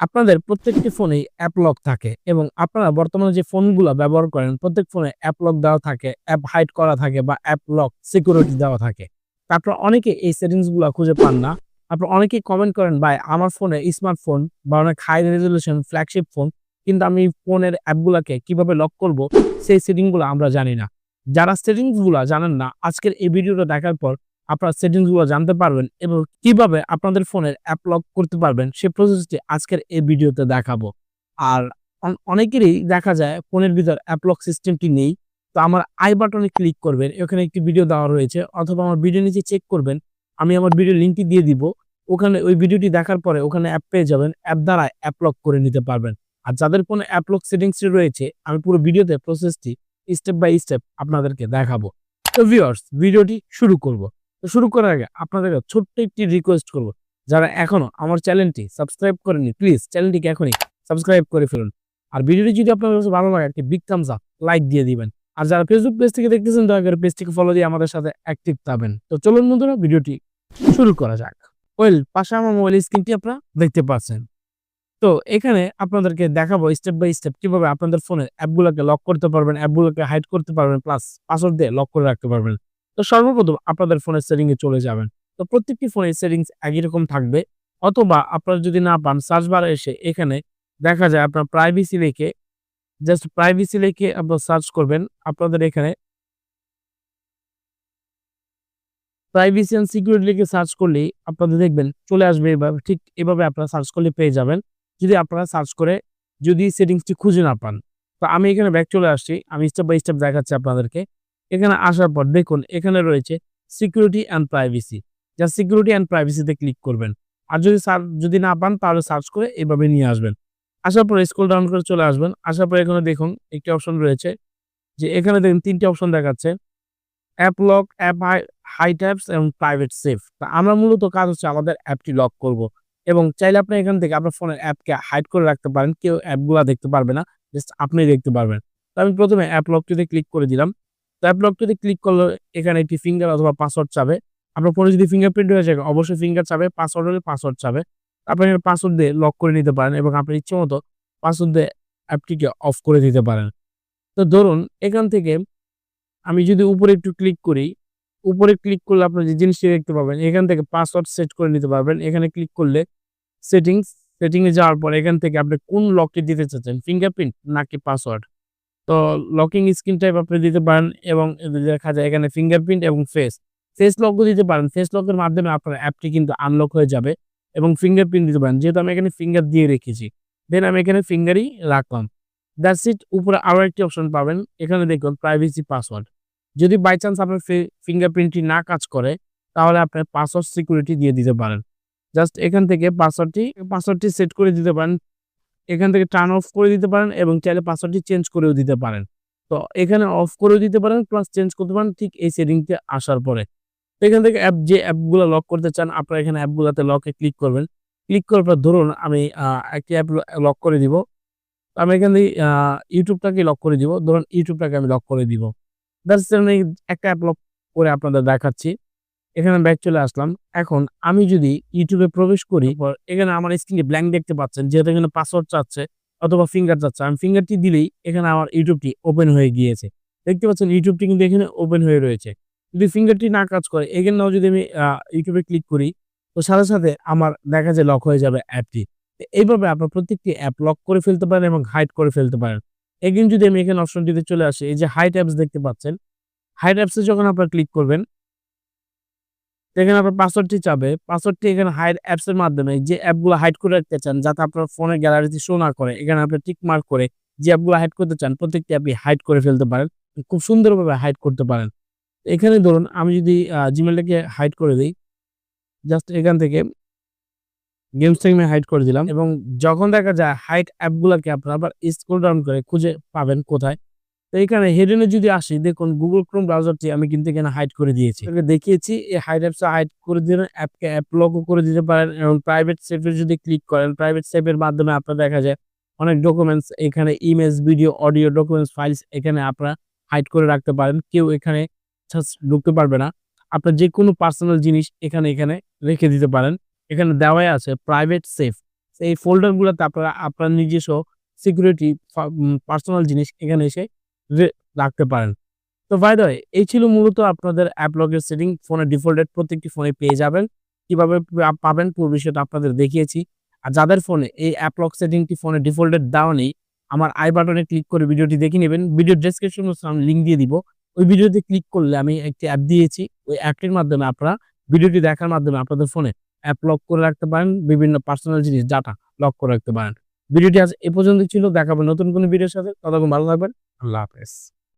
আপনাদের প্রত্যেকটি ফোনেই অ্যাপ লক থাকে এবং আপনারা বর্তমানে যে ফোনগুলো ব্যবহার করেন, প্রত্যেক ফোনে অ্যাপ লক দেওয়া থাকে অ্যাপ হাইড করা থাকে বা অ্যাপ লক সিকিউরিটি দেওয়া থাকে। তারপর অনেকে এই সেটিংসগুলো খুঁজে পান না। আপনার অনেকেই কমেন্ট করেন, ভাই, আমার ফোনে স্মার্টফোন বা অনেক হাই রেজলিউশন ফ্ল্যাগশিপ ফোন কিন্তু আমি ফোনের অ্যাপগুলোকে কীভাবে লক করব? সেই সেটিংগুলো আমরা জানি না। যারা সেটিংসগুলো জানেন না, আজকের এই ভিডিওটা দেখার পর আপনার সেটিংসগুলো জানতে পারবেন এবং কীভাবে আপনাদের ফোনের অ্যাপ লক করতে পারবেন সেই প্রসেসটি আজকের এই ভিডিওতে দেখাবো। আর অন- অনেকেরই দেখা যায় ফোনের ভিতর অ্যাপ লক সিস্টেমটি নেই, তো আমার আই বাটনে ক্লিক করবেন, এখানে একটি ভিডিও দেওয়া রয়েছে, অথবা আমার ভিডিও নিচে চেক করবেন, আমি আমার ভিডিও লিঙ্কটি দিয়ে দিব, ওখানে ওই ভিডিওটি দেখার পরে ওখানে অ্যাপ পেয়ে যাবেন অ্যাপ দ্বারা অ্যাপ লক করে নিতে পারবেন। আর যাদের ফোনে অ্যাপ লক সেটিংসটি রয়েছে, আমি পুরো ভিডিওতে প্রসেসটি স্টেপ বাই স্টেপ আপনাদেরকে দেখাবো। তো ভিউয়ার্স ভিডিওটি শুরু করব। তো শুরু করার আগে আপনাদেরকে ছোট্ট একটি রিকোয়েস্ট করব। যারা এখনও আমার চ্যানেলটি সাবস্ক্রাইব করেনি প্লিজ চ্যানেলটিকে এখনই সাবস্ক্রাইব করে ফেলুন। আর ভিডিওটি যদি আপনাদের কাছে ভালো লাগে, একটি বিগ থামস আপ লাইক দিয়ে দিবেন। আর যারা ফেসবুক পেজ থেকে দেখতেছেন, দয়া করে পেজটিকে ফলো দিয়ে আমাদের সাথে অ্যাক্টিভ থাকবেন। তো চলুন বন্ধুরা, ভিডিওটি শুরু করা যাক। ওয়েল পাশে আমার মোবাইল স্ক্রিনটি আপনারা দেখতে পাচ্ছেন। তো এখানে আপনাদেরকে দেখাবো স্টেপ বাই স্টেপ কীভাবে আপনাদের ফোনের অ্যাপগুলোকে লক করতে পারবেন অ্যাপগুলোকে হাইড করতে পারবেন প্লাস পাসওয়ার্ড দিয়ে লক করে রাখতে পারবেন। তো সর্বপ্রথম আপনাদের ফোনের সেটিং এ চলে যাবেন। তো প্রত্যেকটি ফোনের সেটিংস একই রকম থাকবে। অথবা আপনারা যদি না পান সার্চ বারে এসে এখানে দেখা যায় আপনার প্রাইভেসি লিখে জাস্ট প্রাইভেসি লিখে আপনার সার্চ করবেন। আপনাদের এখানে প্রাইভেসি অ্যান্ড সিকিউরিটি লিখে সার্চ করলেই আপনাদের দেখবেন চলে আসবে। এভাবে ঠিক এভাবে আপনারা সার্চ করলে পেয়ে যাবেন। যদি আপনারা সার্চ করে যদি সেটিংসটি খুঁজে না পান। তো আমি এখানে ব্যাক চলে আসছি। আমি স্টেপ বাই স্টেপ দেখাচ্ছি আপনাদেরকে। এখানে আসার পর দেখুন, এখানে রয়েছে সিকিউরিটি অ্যান্ড প্রাইভেসি যা সিকিউরিটি অ্যান্ড প্রাইভেসিতে ক্লিক করবেন। আর যদি সার যদি না পান, তাহলে সার্চ করে এভাবে নিয়ে আসবেন। আসার পর স্কুল ডাউন করে চলে আসবেন। আসার পর এখানে দেখুন, একটি অপশন রয়েছে যে এখানে দেখুন, তিনটি অপশন দেখাচ্ছে। App lock app hide hide taps এবং প্রাইভেট সেফ তা আমরা মূলত কাজ হচ্ছে আমাদের অ্যাপটি লক করব। এবং চাইলে আপনি এখান থেকে আপনার ফোনের অ্যাপকে হাইড করে রাখতে পারেন। কেউ অ্যাপগুলো দেখতে পারবে না। জাস্ট আপনি দেখতে পারবেন। তো আমি প্রথমে অ্যাপ লকটিতে ক্লিক করে দিলাম। অ্যাপ লকটিতে ক্লিক করলে এখানে একটি ফিঙ্গার অথবা পাসওয়ার্ড চাবে। আপনার ফোনে যদি ফিঙ্গারপ্রিন্ট হয়ে যায় অবশ্যই ফিঙ্গার চাবে পাসওয়ার্ড হলে পাসওয়ার্ড চাবে। আপনি পাসওয়ার্ড দিয়ে লক করে নিতে পারেন এবং আপনার ইচ্ছে মতো পাসওয়ার্ড দিয়ে অ্যাপটিকে অফ করে দিতে পারেন। তো ধরুন, এখান থেকে আমি যদি উপরে একটু ক্লিক করি, উপরে ক্লিক করলে আপনার যে জিনিসটি দেখতে পাবেন, এখান থেকে পাসওয়ার্ড সেট করে নিতে পারবেন। এখানে ক্লিক করলে সেটিংস সেটিংয়ে যাওয়ার পর এখান থেকে আপনি কোন লকটি দিতে চাচ্ছেন ফিঙ্গারপ্রিন্ট নাকি পাসওয়ার্ড তো লকিং স্ক্রিন টাইপ আপনি দিতে পারেন এবং দেখা যায় এখানে ফিঙ্গারপ্রিন্ট এবং ফেস ফেস লকও দিতে পারেন। ফেস লকের মাধ্যমে আপনার অ্যাপটি কিন্তু আনলক হয়ে যাবে এবং ফিঙ্গারপ্রিন্ট দিতে পারেন। যেহেতু আমি এখানে ফিঙ্গার দিয়ে রেখেছি দেন আমি এখানে ফিঙ্গারই রাখলাম। দ্যাটস ইট উপরে আরও একটি অপশন পাবেন। এখানে দেখুন প্রাইভেসি পাসওয়ার্ড যদি বাই চান্স আপনার ফিঙ্গারপ্রিন্টটি না কাজ করে, তাহলে আপনি পাসওয়ার্ড সিকিউরিটি দিয়ে দিতে পারেন। জাস্ট এখান থেকে পাসওয়ার্ডটি পাসওয়ার্ডটি সেট করে দিতে পারেন। এখান থেকে টার্ন অফ করে দিতে পারেন এবং চাইলে পাসওয়ার্ডটি চেঞ্জ করেও দিতে পারেন। তো এখানে অফ করেও দিতে পারেন প্লাস চেঞ্জ করতে পারেন ঠিক এই সেটিংতে আসার পরে। তো এখান থেকে অ্যাপ যে অ্যাপগুলো লক করতে চান আপনারা এখানে অ্যাপগুলোতে লকে ক্লিক করবেন। ক্লিক করার পর ধরুন আমি একটি অ্যাপ লক করে দিব। আমি এখান থেকে ইউটিউবটাকে লক করে দিব। ধরুন ইউটিউবটাকে আমি লক করে দিব। দ্যাটস একটা অ্যাপ লক করে আপনাদের দেখাচ্ছি। এখানে ব্যাক চলে আসলাম। এখন আমি যদি ইউটিউবে প্রবেশ করি এখানে আমার স্ক্রিনে ব্ল্যাঙ্ক দেখতে পাচ্ছেন যেহেতু এখানে পাসওয়ার্ড চাচ্ছে অথবা ফিঙ্গার চাচ্ছে। আমি ফিঙ্গারটি দিলেই এখানে আমার ইউটিউবটি ওপেন হয়ে গিয়েছে। দেখতে পাচ্ছেন ইউটিউবটি কিন্তু এখানে ওপেন হয়ে রয়েছে। যদি ফিঙ্গারটি না কাজ করে এখানেও যদি আমি ইউটিউবে ক্লিক করি তো সাথে সাথে আমার দেখা যায় লক হয়ে যাবে অ্যাপটি এইভাবে আপনার প্রত্যেকটি অ্যাপ লক করে ফেলতে পারেন এবং হাইড করে ফেলতে পারেন। এগেন যদি আমি এখানে অপশনটিতে চলে আসি এই যে হাইট অ্যাপস দেখতে পাচ্ছেন হাইড অ্যাপসে যখন আপনার ক্লিক করবেন এখানে আপনার পাসওয়ার্ডটি চাবে পাসওয়ার্ডটি এখানে হাইড অ্যাপসের মাধ্যমে যে অ্যাপগুলো হাইড করে রাখতে চান, যাতে আপনার ফোনের গ্যালারিতে শো না করে, এখানে আপনি টিক মার্ক করে যে অ্যাপগুলো হাইড করতে চান, প্রত্যেকটি অ্যাপই হাইড করে ফেলতে পারেন, খুব সুন্দরভাবে হাইড করতে পারেন। এখানে ধরুন, আমি যদি জিমেলটাকে হাইড করে দিই জাস্ট এখান থেকে গেমস থেকে হাইড করে দিলাম এবং যখন দেখা যায় হাইড অ্যাপগুলোকে আপনারা আবার স্ক্রল ডাউন করে খুঁজে পাবেন কোথায় তো এখানে হেডেনে যদি আসি, দেখুন গুগল ক্রোম ব্রাউজারটি আমি কিন্তু এখানে হাইড করে দিয়েছি। দেখিয়েছি, এই হাইড অ্যাপস হাইড করে দিলেন অ্যাপকে অ্যাপ লকও করে দিতে পারেন এবং প্রাইভেট সেভে যদি ক্লিক করেন প্রাইভেট সেভের মাধ্যমে আপনার দেখা যায় অনেক ডকুমেন্টস এখানে image video audio documents files এখানে আপনারা হাইড করে রাখতে পারেন। কেউ এখানে ঢুকতে পারবে না। আপনার যে কোনো পার্সোনাল জিনিস এখানে এখানে রেখে দিতে পারেন। এখানে দেওয়াই আছে প্রাইভেট সেফ এই ফোল্ডারগুলোতে আপনারা, আপনার নিজস্ব সিকিউরিটি পার্সোনাল জিনিস এখানে এসে রাখতে পারেন। তো দ্য এই ছিল মূলত আপনাদের অ্যাপ লগের সেটিং ফোনে ডিফল্টেড প্রত্যেকটি ফোনে পেয়ে যাবেন। কীভাবে পাবেন পুরো বিষয়টা আপনাদের দেখিয়েছি। আর যাদের ফোনে এই অ্যাপ লক সেটিংটি ফোনে ডিফল্টেড দেওয়া নেই, আমার আই বাটনে ক্লিক করে ভিডিওটি দেখে নেবেন। ভিডিও ডেসক্রিপশন আমি লিঙ্ক দিয়ে দিব। ওই ভিডিওতে ক্লিক করলে আমি একটি অ্যাপ দিয়েছি। ওই অ্যাপটির মাধ্যমে আপনারা ভিডিওটি দেখার মাধ্যমে আপনাদের ফোনে অ্যাপ লক করে রাখতে পারেন। বিভিন্ন পার্সোনাল জিনিস ডাটা লক করে রাখতে পারেন। ভিডিওটি আজ এ পর্যন্ত ছিল। দেখাবো নতুন কোনো ভিডিওর সাথে। ততক্ষণ ভালো থাকবেন। আল্লাহ হাফেজ।